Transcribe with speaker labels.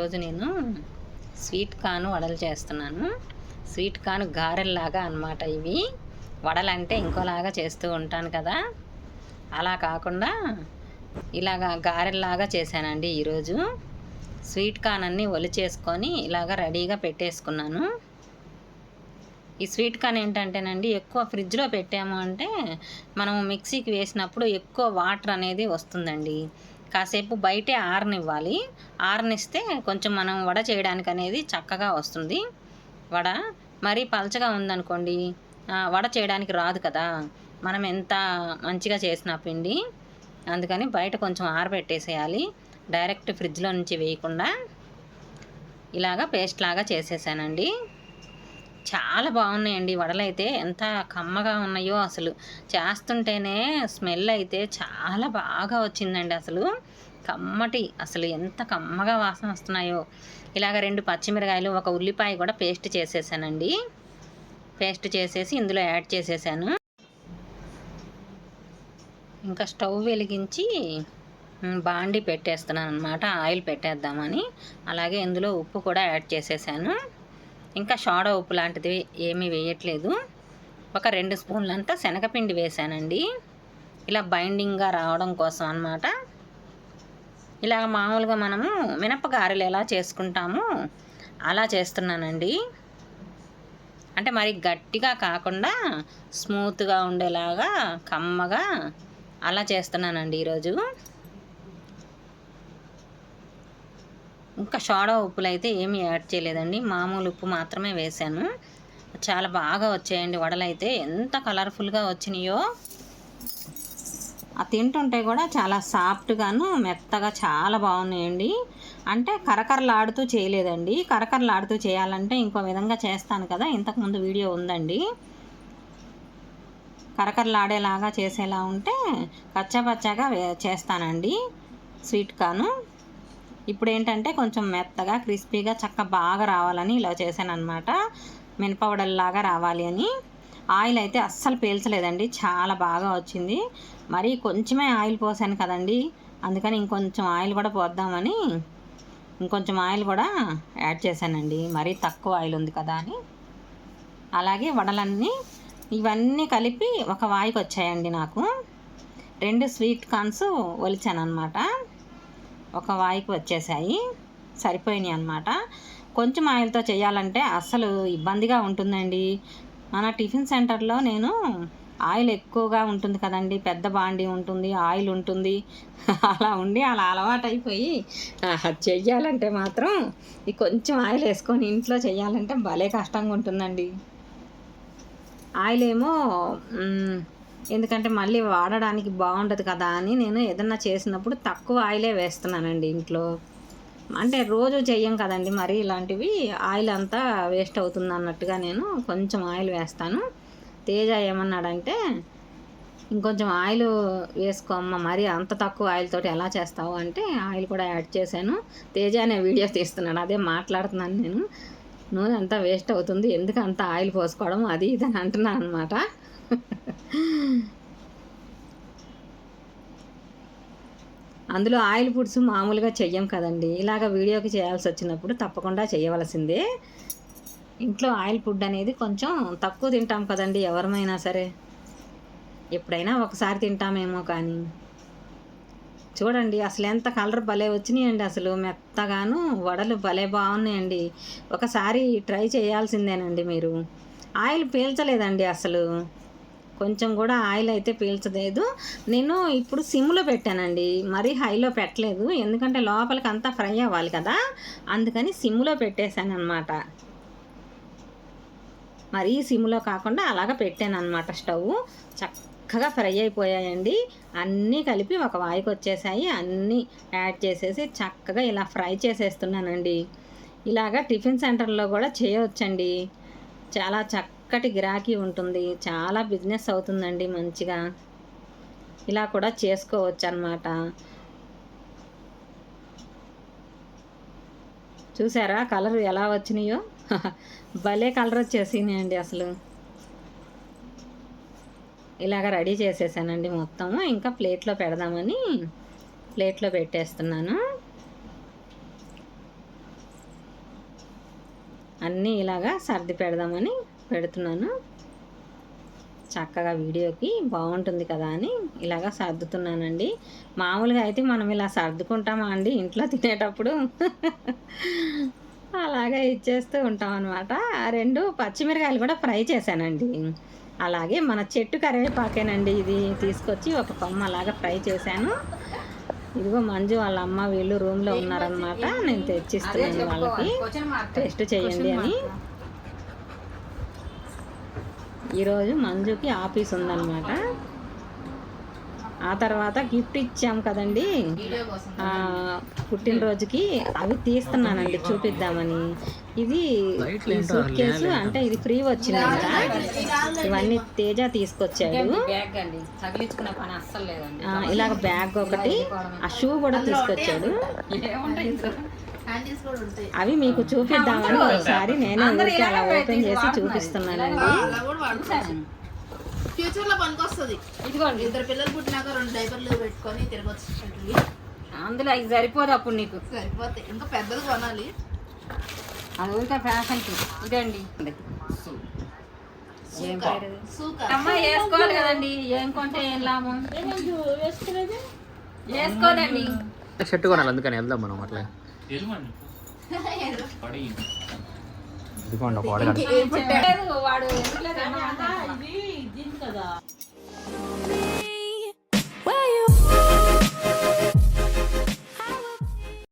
Speaker 1: ఈరోజు నేను sweet corn వడలు చేస్తున్నాను. స్వీట్ కార్న్ గారెల్లాగా అన్నమాట ఇవి. వడలంటే ఇంకోలాగా చేస్తూ ఉంటాను కదా. అలా కాకుండా ఇలాగా గారెల్లాగా చేశానండి ఈరోజు. స్వీట్ కార్న్ అన్నీ ఒలిచేసుకొని ఇలాగ రెడీగా పెట్టేసుకున్నాను. ఈ స్వీట్ కార్న్ ఏంటంటేనండి ఎక్కువ ఫ్రిడ్జ్లో పెట్టాము అంటే మనం మిక్సీకి వేసినప్పుడు ఎక్కువ వాటర్ అనేది వస్తుందండి. కాసేపు బయటే ఆరనివ్వాలి. ఆరనిస్తే కొంచెం మనం వడ చేయడానికి అనేది చక్కగా వస్తుంది. వడ మరీ పలచగా ఉందనుకోండి వడ చేయడానికి రాదు కదా. మనం ఎంత మంచిగా చేసిన పిండి అందుకని బయట కొంచెం ఆరబెట్టేసేయాలి. డైరెక్ట్ ఫ్రిడ్జ్లో నుంచి వేయకుండా ఇలాగా పేస్ట్ లాగా చేసేసానండి. చాలా బాగున్నాయండి. వడలు అయితే ఎంత కమ్మగా ఉన్నాయో అసలు. చేస్తుంటేనే స్మెల్ అయితే చాలా బాగా వచ్చిందండి అసలు. కమ్మటి అసలు ఎంత కమ్మగా వాసన వస్తున్నాయో. ఇలాగ రెండు పచ్చిమిరకాయలు ఒక ఉల్లిపాయ కూడా పేస్ట్ చేసేసానండి. పేస్ట్ చేసేసి ఇందులో యాడ్ చేసేసాను. ఇంకా స్టవ్ వెలిగించి బాండి పెట్టేస్తున్నాను అనమాట ఆయిల్ పెట్టేద్దామని. అలాగే ఇందులో ఉప్పు కూడా యాడ్ చేసేసాను. ఇంకా షాడో ఉప్పు లాంటిది ఏమీ వేయట్లేదు. ఒక రెండు స్పూన్లంతా శనగపిండి వేసానండి ఇలా బైండింగ్గా రావడం కోసం అన్నమాట. ఇలా మామూలుగా మనము మినపగారెలు ఎలా చేసుకుంటామో అలా చేస్తున్నానండి. అంటే మరి గట్టిగా కాకుండా స్మూత్గా ఉండేలాగా కమ్మగా అలా చేస్తున్నానండి ఈరోజు. ఇంకా సోడా ఉప్పులు అయితే ఏమీ యాడ్ చేయలేదండి. మామూలు ఉప్పు మాత్రమే వేశాను. చాలా బాగా వచ్చాయండి వడలు అయితే ఎంత కలర్ఫుల్గా వచ్చినాయో. ఆ తింటుంటే కూడా చాలా సాఫ్ట్గాను మెత్తగా చాలా బాగున్నాయండి. అంటే కరకరలాడుతూ చేయలేదండి. కరకరలాడుతూ చేయాలంటే ఇంకో విధంగా చేస్తాను కదా. ఇంతకుముందు వీడియో ఉందండి. కరకరలాడేలాగా చేసేలా ఉంటే కచ్చాపచ్చాగా చేస్తానండి. స్వీట్ కాను ఇప్పుడు ఏంటంటే కొంచెం మెత్తగా క్రిస్పీగా చక్క బాగా రావాలని ఇలా చేశాను అనమాట మినపవడల్లాగా రావాలి అని. ఆయిల్ అయితే అస్సలు పీల్చలేదండి. చాలా బాగా వచ్చింది. మరి కొంచెమే ఆయిల్ పోసాను కదండి. అందుకని ఇంకొంచెం ఆయిల్ కూడా పోద్దామని ఇంకొంచెం ఆయిల్ కూడా యాడ్ చేశానండి. మరీ తక్కువ ఆయిల్ ఉంది కదా అని. అలాగే వడలన్నీ ఇవన్నీ కలిపి ఒక వాయికి వచ్చాయండి నాకు. రెండు స్వీట్ కార్న్స్ ఒలిచాను అనమాట ఒక వాయికి వచ్చేసాయి. సరిపోయినాయి అనమాట కొంచెం ఆయిల్తో చేయాలంటే అస్సలు ఇబ్బందిగా ఉంటుందండి. మన టిఫిన్ సెంటర్లో నేను ఆయిల్ ఎక్కువగా ఉంటుంది కదండి. పెద్ద బాండి ఉంటుంది ఆయిల్ ఉంటుంది. అలా ఉండి అలా అలవాటు అయిపోయి చెయ్యాలంటే మాత్రం ఈ కొంచెం ఆయిల్ వేసుకొని ఇంట్లో చేయాలంటే భలే కష్టంగా ఉంటుందండి ఆయిల్ ఏమో ఎందుకంటే మళ్ళీ వాడడానికి బాగుండదు కదా అని నేను ఏదన్నా చేసినప్పుడు తక్కువ ఆయిలే వేస్తున్నానండి ఇంట్లో. అంటే రోజు చెయ్యం కదండి మరి ఇలాంటివి. ఆయిల్ అంతా వేస్ట్ అవుతుంది అన్నట్టుగా నేను కొంచెం ఆయిల్ వేస్తాను. తేజ ఏమన్నాడంటే ఇంకొంచెం ఆయిల్ వేసుకోమ్మ మరి అంత తక్కువ ఆయిల్ తోటి ఎలా చేస్తావు? అంటే ఆయిల్ కూడా యాడ్ చేశాను. తేజ అనే వీడియో తీస్తున్నాడు అదే మాట్లాడుతున్నాను నేను. నూనె అంతా వేస్ట్ అవుతుంది. ఎందుకు అంత ఆయిల్ పోసుకోవడం? అది ఇది అని అంటున్నాను అనమాట అందులో ఆయిల్ ఫుడ్స్ మామూలుగా చెయ్యం కదండి. ఇలాగ వీడియోకి చేయాల్సి వచ్చినప్పుడు తప్పకుండా చేయవలసిందే ఇంట్లో ఆయిల్ ఫుడ్ అనేది కొంచెం తక్కువ తింటాం కదండి ఎవరమైనా సరే. ఎప్పుడైనా ఒకసారి తింటామేమో కానీ. చూడండి అసలు ఎంత కలర్ భలే వచ్చినాయండి అసలు. మెత్తగాను వడలు భలే బాగున్నాయండి. ఒకసారి ట్రై చేయాల్సిందేనండి మీరు. ఆయిల్ పీల్చలేదండి అసలు. కొంచెం కూడా ఆయిల్ అయితే పీల్చలేదు. నేను ఇప్పుడు సిమ్లో పెట్టానండి. మరీ హైలో పెట్టలేదు. ఎందుకంటే లోపలికి అంతా ఫ్రై అవ్వాలి కదా. అందుకని సిమ్లో పెట్టేశాను అనమాట మరీ సిమ్లో కాకుండా అలాగ పెట్టాను అనమాట స్టవ్. చక్క చక్కగా ఫ్రై అయిపోయాయండి. అన్నీ కలిపి ఒక వాయికి వచ్చేసాయి అన్నీ యాడ్ చేసేసి చక్కగా ఇలా ఫ్రై చేసేస్తున్నానండి. ఇలాగా టిఫిన్ సెంటర్లో కూడా చేయవచ్చండి. చాలా చక్కటి గిరాకీ ఉంటుంది. చాలా బిజినెస్ అవుతుందండి మంచిగా. ఇలా కూడా చేసుకోవచ్చు అనమాట చూసారా కలర్ ఎలా వచ్చినాయో? భలే కలర్ వచ్చేసినాయండి అసలు. ఇలాగ రెడీ చేసేసానండి మొత్తం ఇంకా ప్లేట్లో పెడదామని ప్లేట్లో పెట్టేస్తున్నాను. అన్నీ ఇలాగా సర్ది పెడదామని పెడుతున్నాను. చక్కగా వీడియోకి బాగుంటుంది కదా అని ఇలాగా సర్దుతున్నానండి. మామూలుగా అయితే మనం ఇలా సర్దుకుంటామా అండి ఇంట్లో తినేటప్పుడు? అలాగే ఇచ్చేస్తూ ఉంటాం అనమాట రెండు పచ్చిమిరకాయలు కూడా ఫ్రై చేశానండి. అలాగే మన చెట్టు కరివేపాకేనండి. ఇది తీసుకొచ్చి ఒక కొమ్మ అలాగా ఫ్రై చేశాను. ఇదిగో మంజు వాళ్ళ అమ్మ వీళ్ళు రూమ్లో ఉన్నారనమాట నేను తెచ్చిస్తున్నాను వాళ్ళకి. టెస్ట్ చేయండి అని. ఈరోజు మంజుకి ఆఫీస్ ఉందన్నమాట. ఆ తర్వాత గిఫ్ట్ ఇచ్చాం కదండి. ఆ, పుట్టినరోజుకి అవి తీస్తున్నానండి చూపిద్దామని. ఇది సూట్ కేసు అంటే ఇది ఫ్రీ వచ్చింది కదా. ఇవన్నీ తేజ తీసుకొచ్చాడు
Speaker 2: బ్యాగ్ అండి. తగిలించుకునే పని అస్సలు లేదండి.
Speaker 1: ఆ, ఇలాగ బ్యాగ్ ఒకటి ఆ షూ కూడా తీసుకొచ్చాడు.
Speaker 2: ఏముంటాయి
Speaker 3: హ్యాండిల్స్ కూడా ఉంటాయి.
Speaker 1: అవి మీకు చూపిద్దామని ఒకసారి నేను ఊరికే అలా ఓపెన్ చేసి చూపిస్తున్నానండి.
Speaker 3: ఫ్యూచర్లో పనికొస్తుంది.
Speaker 2: ఇదిగోండి.
Speaker 3: ఇద్దరు పిల్లలు పుట్టినాక రెండు డైపర్లు పెట్టుకొని తిరగచ్చు షర్టుకి
Speaker 2: అందులో అవి సరిపోదు అప్పుడు నీకు.
Speaker 3: సరిపోతాయి. ఇంకా పెద్దది కొనాలి.
Speaker 2: అది ఊరికే ఫ్యాషన్కి ఇదండి. అమ్మ వేసుకోవాలి కదండి. ఏం కొంటే ఏం లాభం? వేసుకోదండి.
Speaker 4: షర్ట్ కొనాలి అందుకని వెళ్దాం మనం అట్లా. ఇదిగోండి ఒక
Speaker 2: వాడు?